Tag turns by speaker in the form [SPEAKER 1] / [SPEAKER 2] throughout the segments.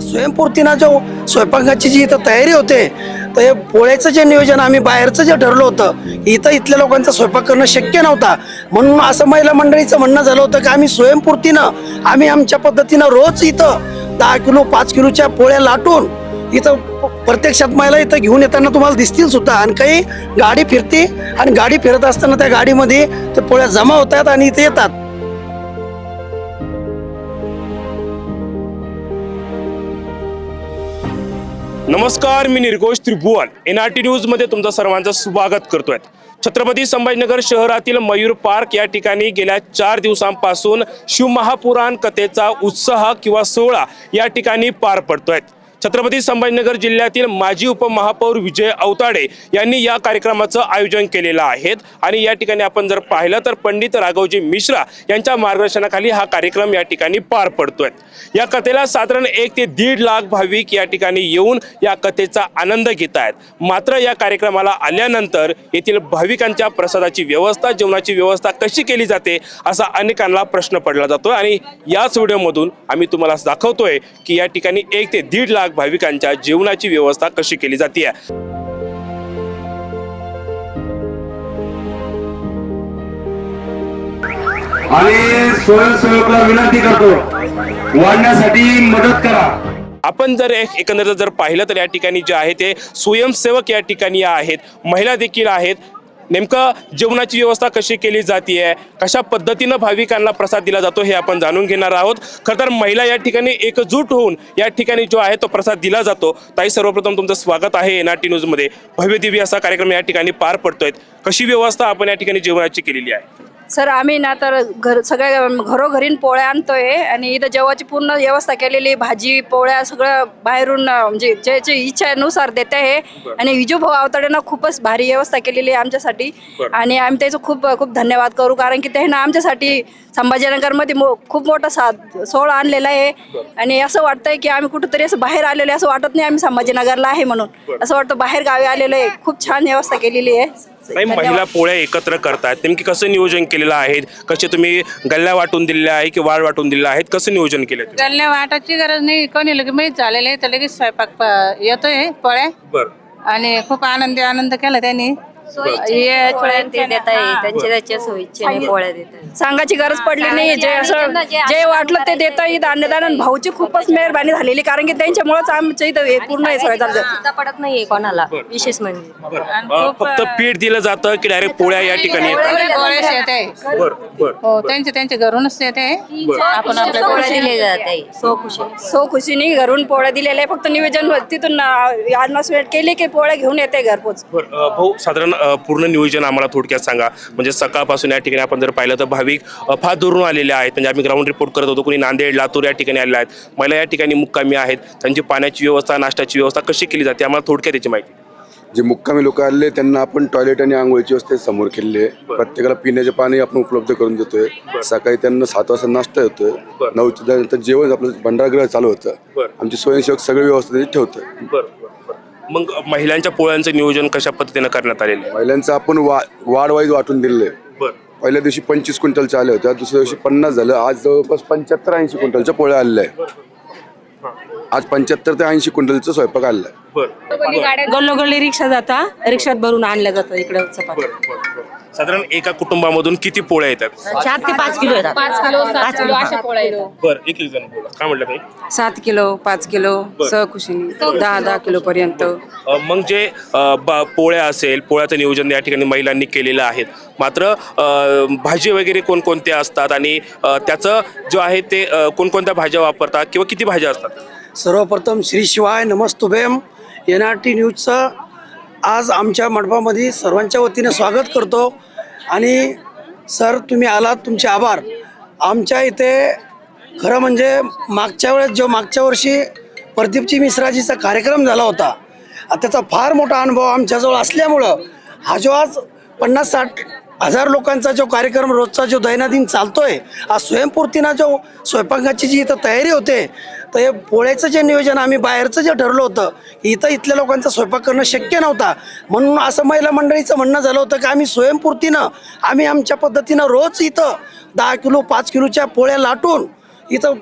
[SPEAKER 1] स्वयंपूर्तीनं जो स्वयंपाकाची जी इथं तयारी होते तर हे पोळ्याचं जे नियोजन आम्ही बाहेरचं जे ठरलं होतं इथं इथल्या लोकांचा स्वयंपाक करणं शक्य नव्हता. म्हणून असं महिला मंडळीचं म्हणणं झालं होतं की आम्ही स्वयंपूर्तीनं आम्ही आमच्या पद्धतीनं रोज इथं दहा किलो पाच किलोच्या पोळ्या लाटून इथं प्रत्यक्षात महिला इथं घेऊन येताना तुम्हाला दिसतील सुद्धा. आणि काही गाडी फिरते आणि गाडी फिरत असताना त्या गाडीमध्ये ते पोळ्या जमा होतात आणि इथे येतात.
[SPEAKER 2] नमस्कार मी Nirghosh Tribhuvan. N R T न्यूजमध्ये तुमचं सर्वांचं स्वागत करतोय. छत्रपती संभाजीनगर शहरातील मयूर पार्क या ठिकाणी गेल्या चार दिवसांपासून शिवमहापुराण कथेचा उत्साह किंवा सोहळा या ठिकाणी पार पडतोय. छत्रपती संभाजीनगर जिल्ह्यातील माजी उपमहापौर विजय अवताडे यांनी या कार्यक्रमाचं आयोजन केलेलं आहे आणि या ठिकाणी आपण जर पाहिलं तर पंडित राघवजी मिश्रा यांच्या मार्गदर्शनाखाली हा कार्यक्रम या ठिकाणी पार पडतोय. या कथेला साधारण एक ते दीड लाख भाविक या ठिकाणी येऊन या कथेचा आनंद घेत आहेत. मात्र या कार्यक्रमाला आल्यानंतर येथील भाविकांच्या प्रसादाची व्यवस्था जेवणाची व्यवस्था कशी केली जाते असा अनेकांना प्रश्न पडला जातो आणि याच व्हिडिओमधून आम्ही तुम्हाला दाखवतोय की या ठिकाणी एक ते दीड लाख भाविकांच्या जेवणाची व्यवस्था कशी केली जाते
[SPEAKER 3] आणि स्वयंसेवकला विनंती करतो वाढण्यासाठी मदत करा.
[SPEAKER 2] आपण जर एक एकंदरीत जर पाहिलं तर या ठिकाणी जे आहे ते स्वयंसेवक या ठिकाणी आहेत महिला देखील आहेत नेमकं जेवणाची व्यवस्था कशी केली जाते कशा पद्धतीनं भाविकांना प्रसाद दिला जातो हे आपण जाणून घेणार आहोत. खरं तर महिला या ठिकाणी एकजूट होऊन या ठिकाणी जो आहे तो प्रसाद दिला जातो. ताई सर्वप्रथम तुमचं स्वागत आहे एन आर टी न्यूजमध्ये. भव्य दिव्य असा कार्यक्रम या ठिकाणी पार पडतोय. कशी व्यवस्था आपण या ठिकाणी जेवणाची केलेली आहे?
[SPEAKER 4] सर आम्ही ना तर घर सगळ्या घरोघरीन पोळ्या आणतोय आणि इथं जेवाची पूर्ण व्यवस्था केलेली भाजी पोळ्या सगळं बाहेरून म्हणजे ज्याची इच्छेनुसार देते आहे आणि विजू भाऊ अवताडेनं खूपच भारी व्यवस्था केलेली आहे आमच्यासाठी. आणि आम्ही त्याचं खूप खूप धन्यवाद करू कारण की त्यानं आमच्यासाठी संभाजीनगरमध्ये मो खूप मोठा साथ सोहळा आणलेला आहे. आणि असं वाटतंय की आम्ही कुठंतरी असं बाहेर आलेलो आहे असं वाटत नाही आम्ही संभाजीनगरला आहे म्हणून. असं वाटतं बाहेर गावी आलेलो आहे. खूप छान व्यवस्था केलेली आहे.
[SPEAKER 2] नाही महिला पोळ्या एकत्र करतात नेमकी कसं नियोजन केलेलं आहे कसे तुम्ही गल्ल्या वाटून दिलेल्या आहे की वाळ वाटून दिलेलं आहेत? कसं नियोजन केलं तुम्ही?
[SPEAKER 5] गल्ल्या वाटाची गरज नाही. कोणी लगेच माहीत झालेलं आहे तर लगेच स्वयंपाक प- येतोय पोळ्या.
[SPEAKER 2] बरं.
[SPEAKER 5] आणि खूप आनंदी आनंद केला त्यांनी.
[SPEAKER 6] हे पोळ्या ते देत आहे त्यांच्या त्याच्या सोयीचे पोळ्या देत आहे
[SPEAKER 4] सांगायची गरज पडली नाही जे असं जे वाटलं ते देता येत अन्नदान आणि भाऊची खूपच मेहरबानी झालेली कारण की त्यांच्यामुळेच आमच्या इथं हे पूर्ण हे सगळं
[SPEAKER 6] पडत नाहीये कोणाला विशेष म्हणजे.
[SPEAKER 2] फक्त पीठ दिलं जातं की डायरेक्ट पोळ्या या ठिकाणी
[SPEAKER 5] येत. हो त्यांचे त्यांचे घरूनच येत. आहे आपण आपल्या
[SPEAKER 6] पोळ्या दिले जात आहे सो खुशी.
[SPEAKER 4] सो खुशीने घरून पोळ्या दिलेल्या आहे फक्त नियोजन तिथून अनाउन्समेंट केली की पोळ्या घेऊन येते घरपोच.
[SPEAKER 2] भाऊ साधारण पूर्ण नियोजन आम्हाला थोडक्यात सांगा. म्हणजे सकाळपासून या ठिकाणी आपण जर पाहिलं तर भाविक फार दुरून आलेले आहेत. म्हणजे आम्ही ग्राउंड रिपोर्ट करत होतो. कोणी नांदेड लातूर या ठिकाणी आलेले आहेत. महिला या ठिकाणी मुक्कामी आहेत. त्यांची पाण्याची व्यवस्था नाश्त्याची व्यवस्था कशी केली जाते? आम्हाला थोडक्यात त्याची माहिती
[SPEAKER 7] जे मुक्कामी लोक आले त्यांना आपण टॉयलेट आणि आंघोळीची व्यवस्था समोर केलेली आहे. प्रत्येकाला पिण्याचे पाणी आपण उपलब्ध करून देतोय. सकाळी त्यांना सात वाजता नाश्ता येतोय. नऊच्या नंतर जेवण आपलं भंडारगृह चालू होतं. आमचे स्वयंसेवक सगळी व्यवस्था ठेवतोय
[SPEAKER 2] मग महिलांच्या पोळ्यांचं नियोजन कशा पद्धतीनं करण्यात आलेलं आहे?
[SPEAKER 7] महिलांचं आपण वा वाढ वाईज वाटून दिलेलं आहे.
[SPEAKER 2] बरं.
[SPEAKER 7] पहिल्या दिवशी पंचवीस क्विंटलच्या आल्या होत्या दुसऱ्या दिवशी पन्नास झालं आज जवळपास पंच्याहत्तर ऐंशी क्विंटलच्या पोळ्या आलेल्या आहे आज पंच्याहत्तर ते ऐंशी क्विंटलचा स्वयंपाक
[SPEAKER 2] बरं.
[SPEAKER 8] गल्लोगल्ली रिक्षा जाता रिक्षात भरून आणल्या जातात इकडे चपात्या.
[SPEAKER 2] बरं बरं बरं. साधारण एका कुटुंबामधून किती पोळ्या येतात?
[SPEAKER 8] चार ते पाच किलो येतात. पाच किलो पाच किलो अशा पोळ्या येतात.
[SPEAKER 2] बरं एक एक जण बोला. काय म्हटलं काही
[SPEAKER 8] सात किलो पाच किलो सहकुशीने दहा दहा किलो पर्यंत.
[SPEAKER 2] अ, मग जे अ, ब- पोळ्या असेल पोळ्याचं नियोजन या ठिकाणी महिलांनी केलेलं आहे. मात्र अ, भाजी वगैरे कोणकोणत्या असतात आणि अ, त्याचं जो आहे ते अ, कोणकोणत्या भाज्या वापरतात किंवा किती भाज्या असतात?
[SPEAKER 1] सर्वप्रथम श्री शिवाय नमस्तुभेम एन आर टी न्यूजचं आज आमच्या मंडपामध्ये सर्वांच्या वतीने स्वागत करतो. आणि सर तुम्ही आलात तुमचे आभार. आमच्या इथे खरं म्हणजे मागच्या वेळेस जो मागच्या वर्षी प्रदीपजी मिश्राजीचा कार्यक्रम झाला होता त्याचा फार मोठा अनुभव आमच्याजवळ असल्यामुळं हा जो आज पन्नास साठ हजार लोकांचा जो कार्यक्रम रोजचा जो दैनंदिन चालतो आहे आज स्वयंपूर्तीनं जो स्वयंपाकाची जी इथं तयारी होते तर हे पोळ्याचं जे नियोजन आम्ही बाहेरचं जे ठरलं होतं इथं इथल्या लोकांचा स्वयंपाक करणं शक्य नव्हता. म्हणून असं महिला मंडळीचं म्हणणं झालं होतं की आम्ही स्वयंपूर्तीनं आम्ही आमच्या पद्धतीनं रोज इथं दहा किलो पाच किलोच्या पोळ्या लाटून इथं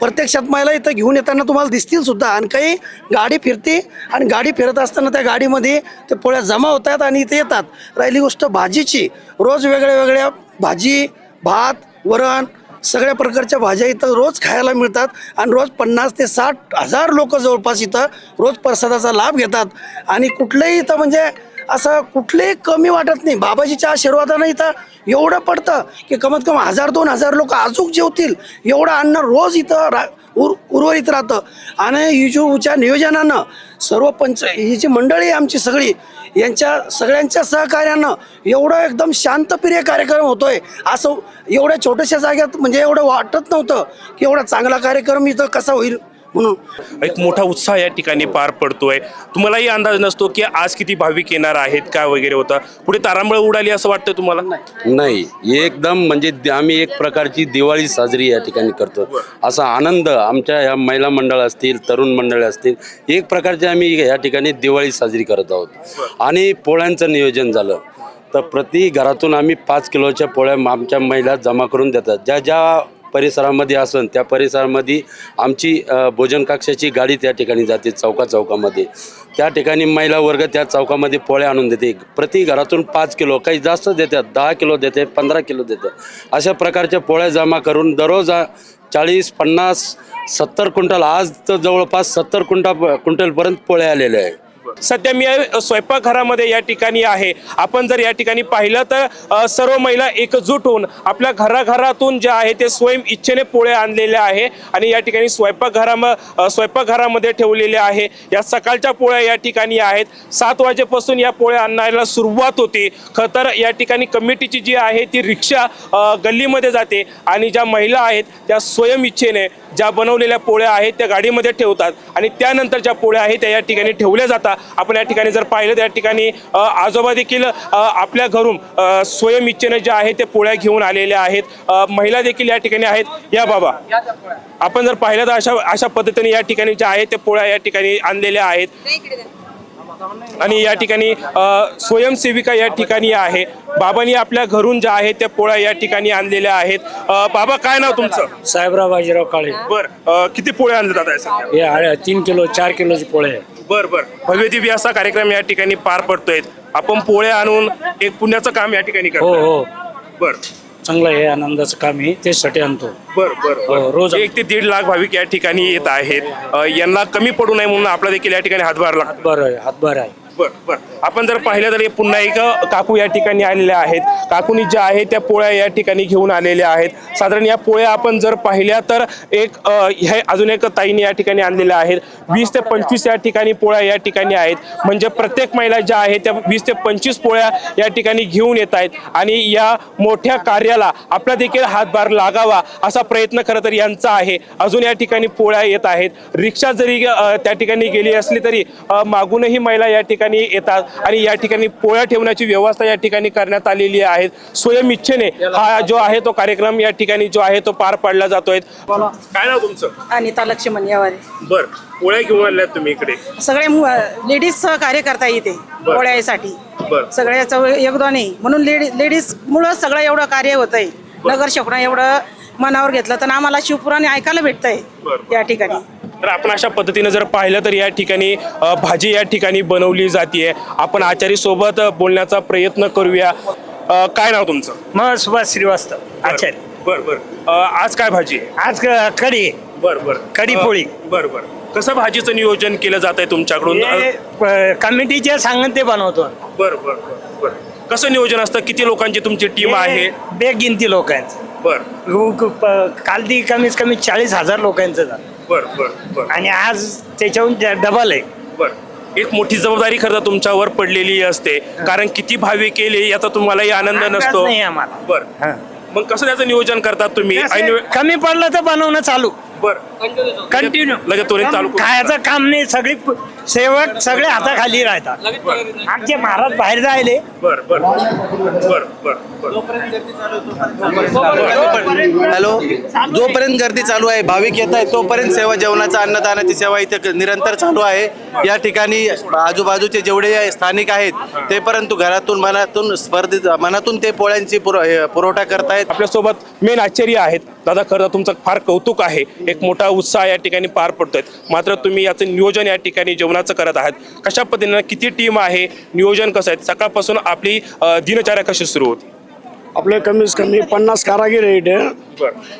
[SPEAKER 1] प्रत्यक्षात महिला इथं घेऊन येताना तुम्हाला दिसतील सुद्धा. आणि काही गाडी फिरते आणि गाडी फिरत असताना त्या गाडीमध्ये ते पोळ्या जमा होतात आणि इथे येतात. राहिली गोष्ट भाजीची. रोज वेगळ्या वेगळ्या भाजी भात वरण सगळ्या प्रकारच्या भाज्या इथं रोज खायला मिळतात आणि रोज पन्नास ते साठ हजार लोक जवळपास इथं रोज प्रसादाचा लाभ घेतात. आणि कुठलंही इथं म्हणजे असं कुठलेही कमी वाटत नाही. बाबाजीच्या आशीर्वादानं इथं एवढं पडतं की कमीत कमी हजार दोन हजार लोक अजूक जेवतील. एवढं अन्न रोज इथं रा उर उर्वरित राहतं. आणि युजूच्या नियोजनानं सर्व पंच ही जी मंडळी आहे आमची सगळी यांच्या सगळ्यांच्या सहकार्यानं एवढं एकदम शांतप्रिय कार्यक्रम होतोय. असं एवढ्या छोट्याशा जाग्यात म्हणजे एवढं वाटत नव्हतं की एवढा चांगला कार्यक्रम इथं कसा होईल. म्हणून
[SPEAKER 2] एक मोठा उत्साह या ठिकाणी पार पडतोय. तुम्हालाही अंदाज नसतो की आज किती भाविक येणार आहेत काय वगैरे होता. पुढे तारांबळ उडाली असं वाटतं तुम्हाला?
[SPEAKER 9] नाही. एकदम म्हणजे आम्ही एक प्रकारची दिवाळी साजरी या ठिकाणी करतो. असा आनंद आमच्या ह्या महिला मंडळ असतील तरुण मंडळ असतील एक प्रकारचे आम्ही या ठिकाणी दिवाळी साजरी करत आहोत. आणि पोळ्यांचं नियोजन झालं. तर प्रति घरातून आम्ही पाच किलोच्या पोळ्या आमच्या महिला जमा करून देतात. ज्या ज्या परिसरामध्ये असन त्या परिसरामध्ये आमची भोजन कक्षाची गाडी त्या ठिकाणी जाते चौका चौकामध्ये. त्या ठिकाणी महिला वर्ग त्या चौकामध्ये पोळ्या आणून देते. प्रति घरातून पाच किलो काही जास्त देतात दहा किलो देते पंधरा किलो देते अशा प्रकारच्या पोळ्या जमा करून दररोज चाळीस पन्नास सत्तर क्विंटल आज तर जवळपास सत्तर क्विंटा क्विंटलपर्यंत पोळ्या आलेल्या आहे
[SPEAKER 2] सध्या मी स्वयंपाकघरामध्ये या ठिकाणी आहे. आपण जर या ठिकाणी पाहिलं तर सर्व महिला एकजूट होऊन आपल्या घराघरातून जे आहे ते स्वयं इच्छेने पोळे आणलेले आहे आणि या ठिकाणी स्वयंपाकघराम स्वयंपाकघरामध्ये ठेवलेले आहे. या सकाळच्या पोळ्या या ठिकाणी आहेत. सात वाजेपासून या पोळ्या आणायला सुरुवात होती. खरं तर या ठिकाणी कमिटीची जी आहे ती रिक्षा गल्लीमध्ये जाते आणि ज्या महिला आहेत त्या स्वयं इच्छेने ज्या बनवलेल्या पोळ्या आहेत त्या गाडीमध्ये ठेवतात आणि त्यानंतर ज्या पोळ्या आहेत त्या या ठिकाणी ठेवल्या जातात. आपण या ठिकाणी जर पाहिलं तर या ठिकाणी आजोबा देखील आपल्या घरून स्वयं इच्छेने ज्या आहेत त्या पोळ्या घेऊन आलेल्या आहेत. महिला देखील या ठिकाणी आहेत. या बाबा. आपण जर पाहिलं तर अशा अशा पद्धतीने या ठिकाणी ज्या आहेत त्या पोळ्या या ठिकाणी आणलेल्या आहेत. आणि या ठिकाणी स्वयंसेविका या ठिकाणी आहे. बाबांनी आपल्या घरून ज्या आहेत त्या पोळ्या या ठिकाणी आणलेल्या आहेत. बाबा काय नाव तुमचं?
[SPEAKER 10] साहेबराव बाजीराव काळे.
[SPEAKER 2] बर. किती पोळ्या आणल्या जात आहे
[SPEAKER 10] तीन किलो चार किलोचे पोळे आहे.
[SPEAKER 2] बर बर. भव्य दिव्य असा कार्यक्रम या ठिकाणी पार पडतोय. आपण पोळ्या आणून एक पुण्याचं काम या ठिकाणी
[SPEAKER 10] हो
[SPEAKER 2] करतो
[SPEAKER 10] हो.
[SPEAKER 2] बर.
[SPEAKER 10] चांगलं आहे आनंदाचं काम आहे त्यासाठी आणतो.
[SPEAKER 2] बर बर
[SPEAKER 10] हो,
[SPEAKER 2] बर.
[SPEAKER 10] रोज
[SPEAKER 2] एक ते दीड लाख भाविक या ठिकाणी येत आहेत. अ, यांना कमी पडू नये म्हणून आपला देखील या ठिकाणी हातभार लागतो.
[SPEAKER 10] बरं आहे हातभार आहे.
[SPEAKER 2] आपण जर पाहिलं तर पुन्हा एक काकू या ठिकाणी आलेल्या आहेत. काकूनी ज्या आहेत त्या पोळ्या या ठिकाणी घेऊन आलेल्या आहेत. साधारण या पोळ्या आपण जर पाहिल्या तर एक हे अजून एक ताईने या ठिकाणी आणलेल्या आहेत. वीस ते पंचवीस या ठिकाणी पोळ्या या ठिकाणी आहेत. म्हणजे प्रत्येक महिला ज्या आहेत त्या वीस ते पंचवीस पोळ्या या ठिकाणी घेऊन येत आहेत. आणि या मोठ्या कार्याला आपला देखील हातभार लागावा असा प्रयत्न खरं तर यांचा आहे. अजून या ठिकाणी पोळ्या येत आहेत. रिक्षा जरी त्या ठिकाणी गेली असली तरी मागूनही महिला या ठिकाणी येतात आणि या ठिकाणी पोळ्या ठेवण्याची व्यवस्था या ठिकाणी करण्यात आलेली आहे. स्वयं इच्छेने हा जो आहे तो कार्यक्रम या ठिकाणी जो आहे तो पार पाडला जातोय. काय नाव तुमचं?
[SPEAKER 8] अनिता लक्ष्मण यावारे.
[SPEAKER 2] बर. पोळ्या घेऊन आल्यात तुम्ही इकडे.
[SPEAKER 8] सगळे लेडीज सहकार्य करता येते. पोळ्यासाठी.
[SPEAKER 2] बरं.
[SPEAKER 8] सगळ्याचं योगदान आहे. म्हणून लेडी लेडीज मुळे सगळं एवढं कार्य होत आहे नगर शेकडा एवढं मनावर घेतलं तर आम्हाला शिवपुराणे ऐकायला भेटतंय. या ठिकाणी.
[SPEAKER 2] तर आपण अशा पद्धतीने जर पाहिलं तर या ठिकाणी भाजी या ठिकाणी बनवली जाते आपण आचारी सोबत बोलण्याचा प्रयत्न करूया. काय नाव तुमचं?
[SPEAKER 10] मग सुभाष श्रीवास्तव आचार्य
[SPEAKER 2] बर बर. आज काय भाजी? आहे
[SPEAKER 10] आज कढी.
[SPEAKER 2] बर बर.
[SPEAKER 10] कढी पोळी.
[SPEAKER 2] बर बर. कसं भाजीचं नियोजन केलं जात आहे तुमच्याकडून?
[SPEAKER 10] हे, प- कमिटीचे सांगन ते बनवतो.
[SPEAKER 2] बर बर बर बर. कसं नियोजन असतं? किती लोकांची तुमची टीम आहे?
[SPEAKER 10] बेगिनती लोकांचं.
[SPEAKER 2] बर.
[SPEAKER 10] गु- गु- प- काल ती कमीत कमी चाळीस हजार लोकांचं झालं.
[SPEAKER 2] बर बर बर.
[SPEAKER 10] आणि आज त्याच्याहून डबल आहे.
[SPEAKER 2] बर. एक मोठी जबाबदारी खरं तर तुमच्यावर पडलेली असते. कारण किती भावी केले याचा तुम्हालाही आनंद नसतो.
[SPEAKER 10] नाही आम्हाला.
[SPEAKER 2] बर.
[SPEAKER 10] हा.
[SPEAKER 2] मग कसं त्याचं नियोजन करतात तुम्ही? ऐन
[SPEAKER 10] कमी पडलं तर बनवणं चालू.
[SPEAKER 2] बर.
[SPEAKER 10] कंटिन्यू
[SPEAKER 2] लगेच त्वरित चालू.
[SPEAKER 10] खायचं काम नाही सगळी प- सेवक सगळे हाताखाली राहतात. आमचे महाराज बाहेर जायले.
[SPEAKER 2] बर बर. बर बर बर
[SPEAKER 11] हॅलो? जोपर्यंत गर्दी चालू आहे भाविक येत आहे तोपर्यंत सेवा जेवणाचा अन्नदानाची सेवा इथे निरंतर चालू आहे. या ठिकाणी आजूबाजूचे जेवढे स्थानिक आहेत ते परंतु घरातून मनातून स्पर्धेत मनातून ते पोळ्यांची पुर- पुरवठा करतायत.
[SPEAKER 2] आपल्यासोबत मेन आश्चर्य आहेत. दादा खरं तुमचं फार कौतुक आहे. एक मोठा उत्साह या ठिकाणी पार पडतोय. मात्र तुम्ही याचं नियोजन या ठिकाणी जेवणाचं करत आहात. कशा पद्धतीनं किती टीम आहे नियोजन कसं आहे सकाळपासून आपली दिनचर्या कशी सुरू होती?
[SPEAKER 12] आपले कमीत कमी पन्नास कारागीर आहे इथे.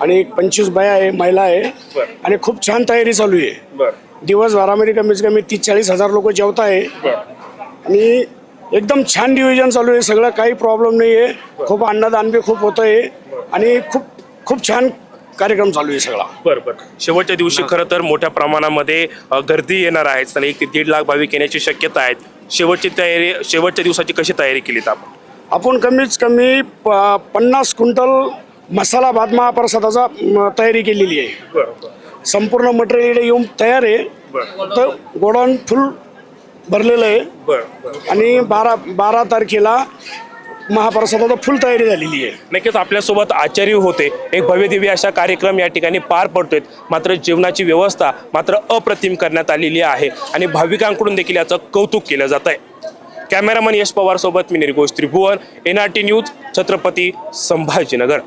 [SPEAKER 12] आणि एक पंचवीस बाया आहे महिला आहे. आणि खूप छान तयारी चालू आहे. दिवसभरामध्ये कमीत कमी तीस चाळीस हजार लोक जेवत आहे. आणि एकदम छान डिव्हिजन चालू आहे. सगळं काही प्रॉब्लेम नाही आहे खूप अन्नदान बी खूप होतं आहे आणि खूप खूप छान कार्यक्रम चालू आहे सगळा.
[SPEAKER 2] बरं बरं. शेवटच्या दिवशी खरं तर मोठ्या प्रमाणामध्ये अ, गर्दी येणार आहे. आणि एक ते दीड लाख भाविक येण्याची शक्यता आहे. शेवटची तयारी शेवटच्या दिवसाची कशी तयारी केलीत आपण?
[SPEAKER 12] आपण कमीत कमी प- पन्नास क्विंटल मसाला भात महाप्रसादाचा म, तयारी केलेली आहे. संपूर्ण मटेरियल येऊन तयार आहे. तर गोडाऊन फुल भरलेलं आहे.
[SPEAKER 2] बरं.
[SPEAKER 12] आणि बारा बारा तारखेला महाप्रसादाचा फुल तयारी झालेली आहे.
[SPEAKER 2] नक्कीच आपल्यासोबत आचार्य होते. एक भव्यदिव्य अशा कार्यक्रम या ठिकाणी पार पडतोय मात्र जेवणाची व्यवस्था मात्र अप्रतिम करण्यात आलेली आहे. आणि भाविकांकडून देखील याचं कौतुक केलं जात आहे कॅमेरामन यश पवार सोबत मी Nirghosh Tribhuvan. N R T news Chhatrapati Sambhajinagar.